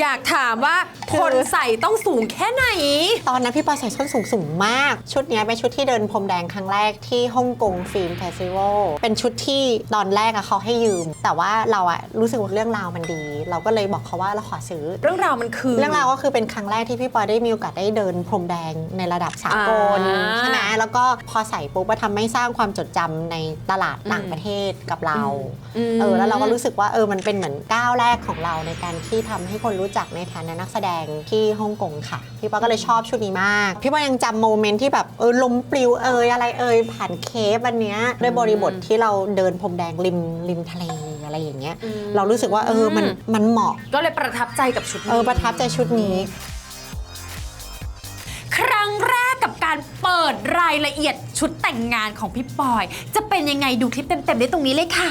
อยากถามว่าคนใส่ต้องสูงแค่ไหน ตอนนั้นพี่ปอยใส่ส้นสูงสูงมาก ชุดเนี้ยเป็นชุดที่เดินพรมแดงครั้งแรกที่ฮ่องกงฟิล์มเฟสติวัลเป็นชุดที่ตอนแรกอะเขาให้ยืม แต่ว่าเราอะรู้สึกว่าเรื่องราวมันดี เราก็เลยบอกเขาว่าเราขอซื้อ เรื่องราวมันคือ เรื่องราวก็คือเป็นครั้งแรกที่พี่ปอยได้มีโอกาสได้เดินพรมแดงในระดับสากลอ่าใช่ไหม แล้วก็พอใส่ปุ๊บมันทำให้สร้างความจดจำในตลาดต่างประเทศกับเรามเออแล้วเราก็รู้สึกว่าเออมันเป็นเหมือนก้าวแรกของเราในการที่ทำให้คนรู้จักในฐานะนักแสดงที่ฮ่องกงค่ะ พี่ปอยก็เลยชอบชุดนี้มาก พี่ปอยยังจำโมเมนต์ที่แบบเออลมปลิวเอยอะไรเอยผ่านเคฟอันเนี้ยด้วยบริบทที่เราเดินพรมแดงริมริมทะเลอะไรอย่างเงี้ยอืมเรารู้สึกว่าเออมันมันเหมาะ ก็เลยประทับใจกับชุดนี้ เออประทับใจชุดนี้ ดรายละเอียดชุดแต่งงานของพี่ปอย จะเป็นยังไงดูคลิปเต็มๆได้ตรงนี้เลยค่ะ